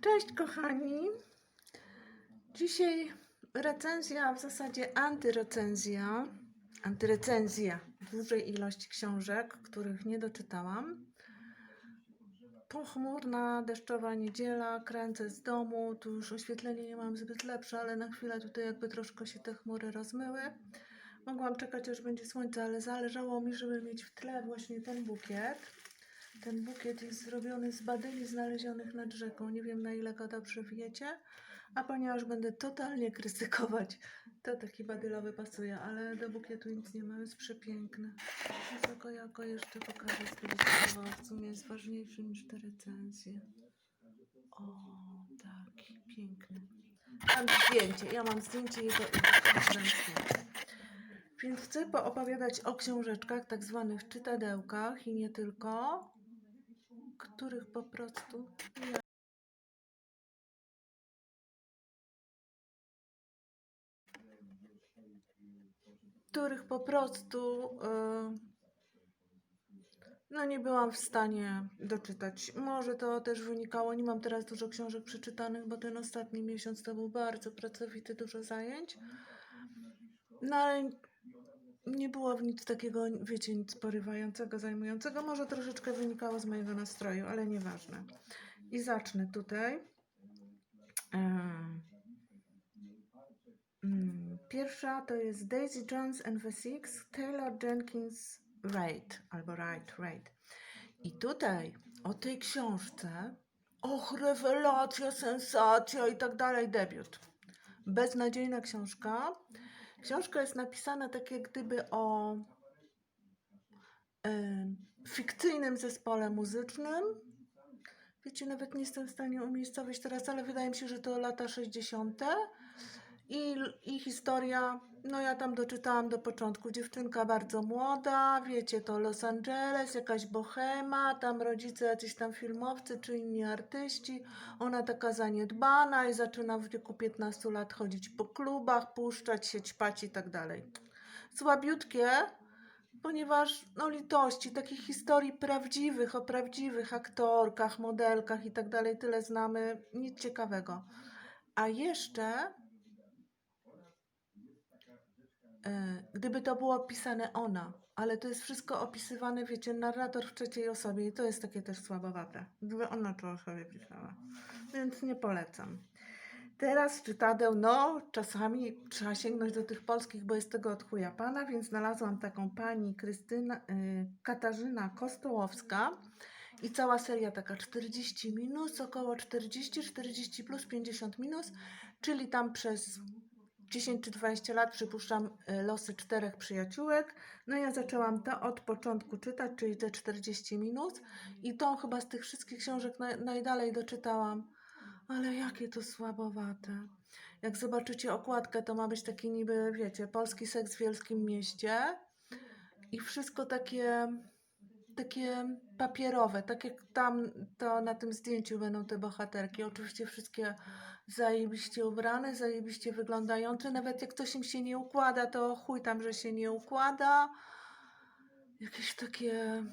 Cześć kochani. Dzisiaj recenzja, w zasadzie antyrecenzja, antyrecenzja dużej ilości książek, których nie doczytałam. Pochmurna, deszczowa niedziela, kręcę z domu, tu już oświetlenie nie mam zbyt lepsze, ale na chwilę tutaj jakby troszkę się te chmury rozmyły. Mogłam czekać aż będzie słońce, ale zależało mi, żeby mieć w tle właśnie ten bukiet. Ten bukiet jest zrobiony z badyli znalezionych nad rzeką. Nie wiem na ile go dobrze wiecie. A ponieważ będę totalnie krytykować, to taki badylowy pasuje, ale do bukietu nic nie ma, jest przepiękny. Tylko ja jeszcze pokażę zdecydowanie. W sumie jest ważniejszy niż te recenzje. O, taki piękny. Mam zdjęcie, ja mam zdjęcie jego i konferencję. Więc chcę poopowiadać o książeczkach, tak zwanych czytadełkach i nie tylko, których po prostu ja których po prostu e, no nie byłam w stanie doczytać. Może to też wynikało, nie mam teraz dużo książek przeczytanych, bo ten ostatni miesiąc to był bardzo pracowity, dużo zajęć. No ale nie było w nic takiego, wiecie, nic porywającego, zajmującego. Może troszeczkę wynikało z mojego nastroju, ale nieważne. I zacznę tutaj. Em, mm, Pierwsza to jest Daisy Jones and the Six, Taylor Jenkins Reid, albo Wright, Reid. I tutaj o tej książce, och, rewelacja, sensacja i tak dalej, debiut. Beznadziejna książka. Książka jest napisana tak jak gdyby o em, fikcyjnym zespole muzycznym. Wiecie, nawet nie jestem w stanie umiejscowić teraz, ale wydaje mi się, że to lata 60. I, I historia, no ja tam doczytałam do początku. Dziewczynka bardzo młoda, wiecie, to Los Angeles, jakaś bohema, tam rodzice jacyś tam filmowcy czy inni artyści. Ona taka zaniedbana i zaczyna w wieku 15 lat chodzić po klubach, puszczać się, ćpać i tak dalej. Słabiutkie, ponieważ no litości, takich historii prawdziwych, o prawdziwych aktorkach, modelkach i tak dalej, tyle znamy, nic ciekawego. A jeszcze E, gdyby to było pisane ona, ale to jest wszystko opisywane, wiecie, narrator w trzeciej osobie i to jest takie też słabowate. Gdyby ona to o sobie pisała. Więc nie polecam. Teraz czytadeł, no czasami trzeba sięgnąć do tych polskich, bo jest tego od chuja pana, więc znalazłam taką pani Krystyna, y, Katarzyna Kostołowska i cała seria taka 40 minus, około 40, 40 plus 50 minus, czyli tam przez 10 czy 20 lat przypuszczam y, losy czterech przyjaciółek. No ja zaczęłam to od początku czytać, czyli te 40 minut i tą chyba z tych wszystkich książek naj, najdalej doczytałam. Ale jakie to słabowate. Jak zobaczycie okładkę, to ma być taki niby, wiecie, polski seks w wielkim mieście i wszystko takie takie papierowe, tak jak tam to na tym zdjęciu będą te bohaterki. Oczywiście wszystkie zajebiście ubrane, zajebiście wyglądające. Nawet jak coś im się nie układa, to chuj tam, że się nie układa. Jakieś takie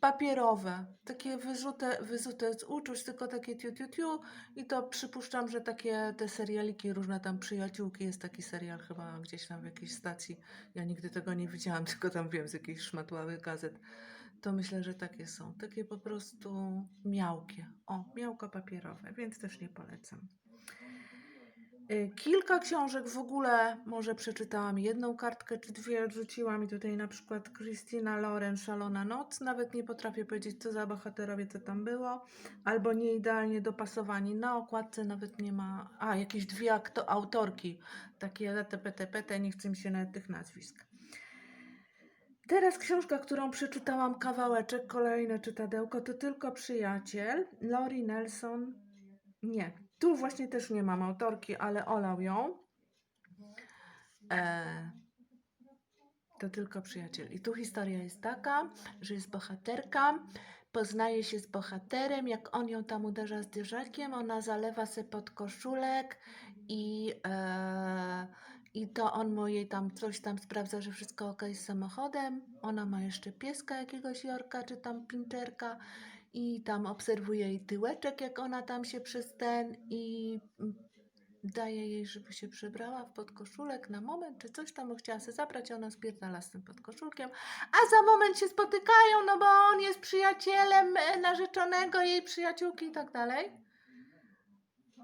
papierowe, takie wyrzute, wyzute z uczuć, tylko takie tiu, tiu, tiu. I to przypuszczam, że takie te serialiki, różne tam przyjaciółki, jest taki serial chyba gdzieś tam w jakiejś stacji. Ja nigdy tego nie widziałam, tylko tam wiem z jakichś szmatławych gazet. To myślę, że takie są. Takie po prostu miałkie. O, miałko papierowe, więc też nie polecam. Y, Kilka książek w ogóle może przeczytałam. Jedną kartkę czy dwie odrzuciłam i tutaj na przykład Christina Loren Szalona Noc. Nawet nie potrafię powiedzieć, co za bohaterowie, co tam było. Albo nie idealnie dopasowani. Na okładce nawet nie ma... A, jakieś dwie akto- autorki. Takie TPTPT, nie chcę mi się nawet tych nazwisk. Teraz książka, którą przeczytałam, kawałeczek, kolejne czytadełko, to tylko przyjaciel. Lori Nelson. Nie, tu właśnie też nie mam autorki, ale olał ją. E, to tylko przyjaciel. I tu historia jest taka, że jest bohaterka, poznaje się z bohaterem, jak on ją tam uderza zderzakiem, ona zalewa se pod koszulek i, e, i to on mu jej tam coś tam sprawdza, że wszystko ok z samochodem. Ona ma jeszcze pieska jakiegoś Jorka, czy tam pinczerka i tam obserwuje jej tyłeczek, jak ona tam się przez ten i daje jej, żeby się przebrała w podkoszulek na moment, czy coś tam, chciała się zabrać, ona spierdala z tym podkoszulkiem, a za moment się spotykają, no bo on jest przyjacielem e, narzeczonego jej przyjaciółki i tak dalej.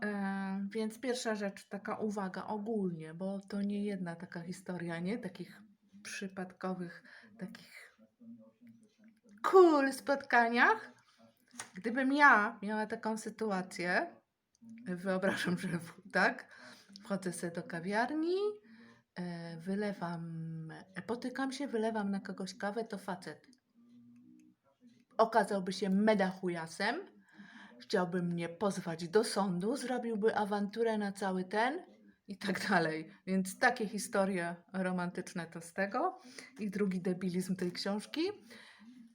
E, więc pierwsza rzecz, taka uwaga ogólnie, bo to nie jedna taka historia, nie? Takich przypadkowych, takich cool spotkaniach. Gdybym ja miała taką sytuację, wyobrażam, że tak, wchodzę sobie do kawiarni, e, wylewam, e, potykam się, wylewam na kogoś kawę, to facet okazałby się meda chujasem, chciałby mnie pozwać do sądu, zrobiłby awanturę na cały ten i tak dalej. Więc takie historie romantyczne to z tego. I drugi debilizm tej książki.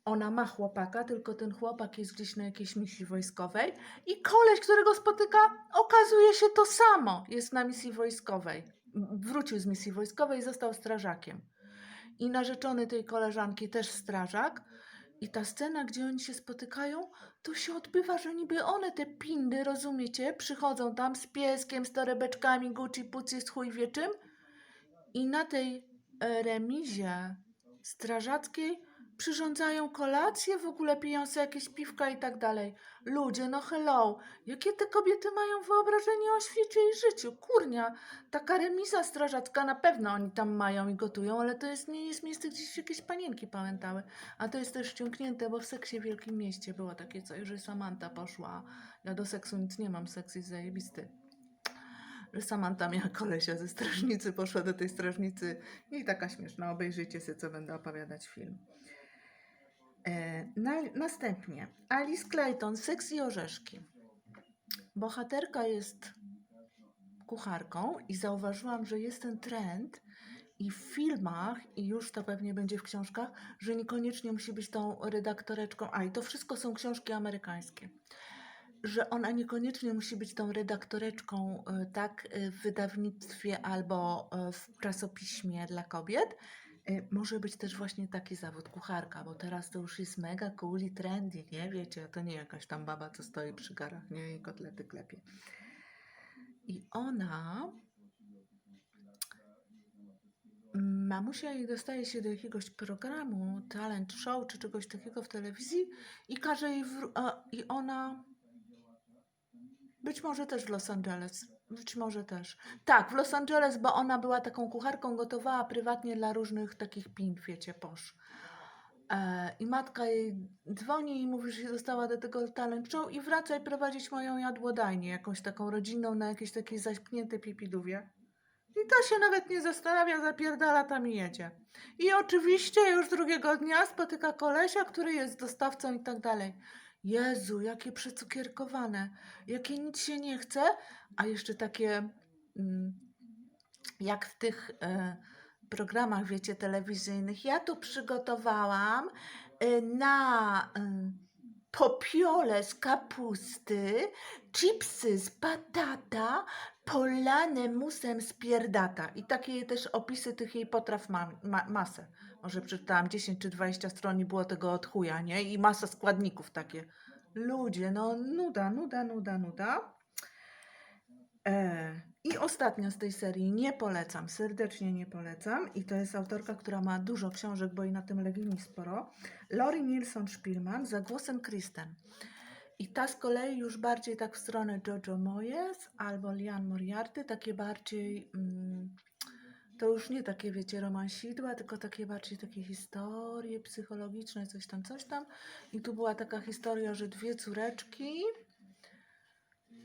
Ona ma chłopaka, tylko ten chłopak jest gdzieś na jakiejś misji wojskowej i koleś, którego spotyka, okazuje się to samo. Jest na misji wojskowej. Wrócił z misji wojskowej i został strażakiem. I narzeczony tej koleżanki też strażak. I ta scena, gdzie oni się spotykają, to się odbywa, że niby one, te pindy, rozumiecie, przychodzą tam z pieskiem, z torebeczkami, Gucci, Pucci, z chuj wie. I na tej remizie strażackiej przyrządzają kolację, w ogóle piją sobie jakieś piwka i tak dalej. Ludzie, no hello, jakie te kobiety mają wyobrażenie o świecie i życiu? Kurnia, taka remiza strażacka na pewno oni tam mają i gotują, ale to jest, nie jest miejsce, gdzie się jakieś panienki pamiętały. A to jest też ściągnięte, bo w seksie w Wielkim Mieście było takie coś, że Samantha poszła. Ja do seksu nic nie mam, seks jest zajebisty. Że Samantha miała kolesia ze strażnicy, poszła do tej strażnicy i taka śmieszna, obejrzyjcie sobie, co będę opowiadać film. E, na, następnie Alice Clayton, Seks i orzeszki. Bohaterka jest kucharką i zauważyłam, że jest ten trend i w filmach, i już to pewnie będzie w książkach, że niekoniecznie musi być tą redaktoreczką. A i to wszystko są książki amerykańskie. Że ona niekoniecznie musi być tą redaktoreczką, e, tak, e, w wydawnictwie albo w czasopiśmie dla kobiet. E, Może być też właśnie taki zawód kucharka, bo teraz to już jest mega cool i trendy, nie? Wiecie, to nie jakaś tam baba, co stoi przy garach, nie? I kotlety klepie. I ona Mamusia jej dostaje się do jakiegoś programu, talent show czy czegoś takiego w telewizji i każe jej, a, i ona być może też w Los Angeles, być może też. Tak, w Los Angeles, bo ona była taką kucharką, gotowała prywatnie dla różnych takich pin, wiecie, posz. E, I matka jej dzwoni i mówi, że się dostała do tego talent show i wracaj prowadzić moją jadłodajnię, jakąś taką rodzinną na jakieś takie zaśpnięte pipidówie. I ta się nawet nie zastanawia, zapierdala tam i jedzie. I oczywiście już drugiego dnia spotyka kolesia, który jest dostawcą i tak dalej. Jezu, jakie przecukierkowane, jakie nic się nie chce, a jeszcze takie mm, jak w tych e, programach, wiecie, telewizyjnych. Ja tu przygotowałam e, na e, popiole z kapusty, chipsy z batata, polane musem z pierdata. I takie też opisy tych jej potraw mam ma, masę. Może przeczytałam 10 czy 20 stron i było tego od chuja, nie? I masa składników takie. Ludzie, no nuda, nuda, nuda, nuda. E, I ostatnia z tej serii nie polecam, serdecznie nie polecam. I to jest autorka, która ma dużo książek, bo i na tym Legini sporo. Lori Nilsson Spielman za głosem Kristen. I ta z kolei już bardziej tak w stronę Jojo Moyes albo Lian Moriarty, takie bardziej, mm, to już nie takie, wiecie, romansidła, tylko takie bardziej takie historie psychologiczne, coś tam, coś tam. I tu była taka historia, że dwie córeczki,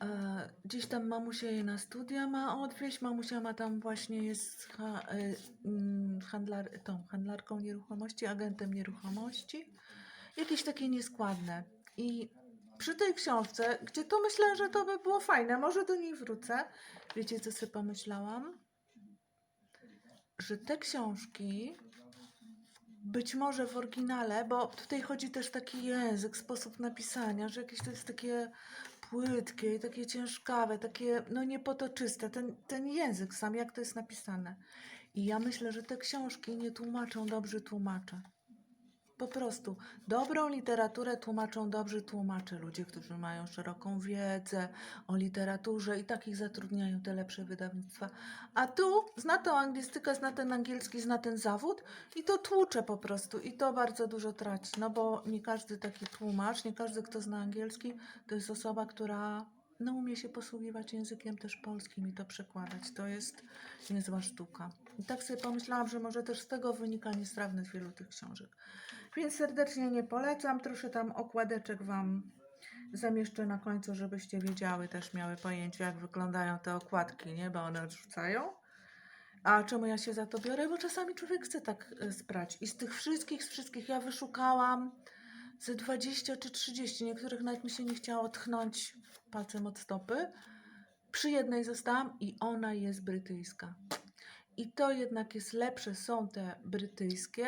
e, gdzieś tam mamusia je na studia ma odwieźć, mamusia ma tam właśnie jest ha, e, mm, handlar, tą handlarką nieruchomości, agentem nieruchomości. Jakieś takie nieskładne. I przy tej książce, gdzie to myślę, że to by było fajne, może do niej wrócę. Wiecie, co sobie pomyślałam? Że te książki być może w oryginale, bo tutaj chodzi też taki język, sposób napisania, że jakieś to jest takie płytkie i takie ciężkawe, takie no niepotoczyste, ten, ten język sam, jak to jest napisane. I ja myślę, że te książki nie tłumaczą dobrze tłumacze. Po prostu dobrą literaturę tłumaczą dobrzy tłumacze, ludzie, którzy mają szeroką wiedzę o literaturze i takich zatrudniają te lepsze wydawnictwa. A tu zna tą anglistykę, zna ten angielski, zna ten zawód i to tłucze po prostu i to bardzo dużo traci, no bo nie każdy taki tłumacz, nie każdy, kto zna angielski, to jest osoba, która no, umie się posługiwać językiem też polskim i to przekładać. To jest niezła sztuka. I tak sobie pomyślałam, że może też z tego wynika niestrawność wielu tych książek. Więc serdecznie nie polecam. Trosze tam okładeczek Wam zamieszczę na końcu, żebyście wiedziały, też miały pojęcie, jak wyglądają te okładki, nie? Bo one odrzucają. A czemu ja się za to biorę? Bo czasami człowiek chce tak e, sprać. I z tych wszystkich, z wszystkich ja wyszukałam ze 20 czy 30. Niektórych nawet mi się nie chciało tchnąć palcem od stopy. Przy jednej zostałam i ona jest brytyjska. I to jednak jest lepsze, są te brytyjskie,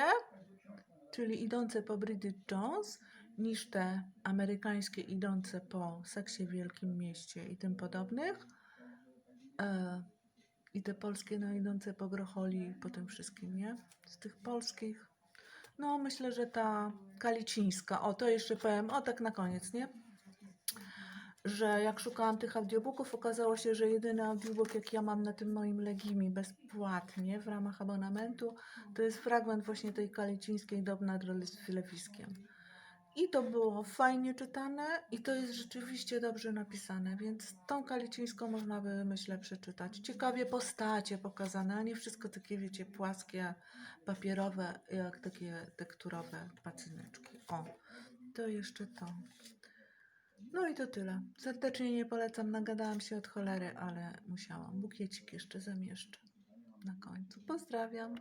czyli idące po Bridget Jones, niż te amerykańskie idące po seksie w Wielkim Mieście i tym podobnych. E, I te polskie, no idące po Grocholi po tym wszystkim, nie? Z tych polskich, no myślę, że ta kalicińska, o to jeszcze powiem, o tak na koniec, nie? Że jak szukałam tych audiobooków, okazało się, że jedyny audiobook, jaki ja mam na tym moim Legimi bezpłatnie w ramach abonamentu, to jest fragment właśnie tej kalicińskiej Dob nad Lewiskiem. I to było fajnie czytane i to jest rzeczywiście dobrze napisane, więc tą kalicińską można by, myślę, przeczytać. Ciekawie postacie pokazane, a nie wszystko takie, wiecie, płaskie, papierowe, jak takie tekturowe pacyneczki. O, to jeszcze to. No i to tyle. Serdecznie nie polecam, nagadałam się od cholery, ale musiałam. Bukiecik jeszcze zamieszczę na końcu. Pozdrawiam.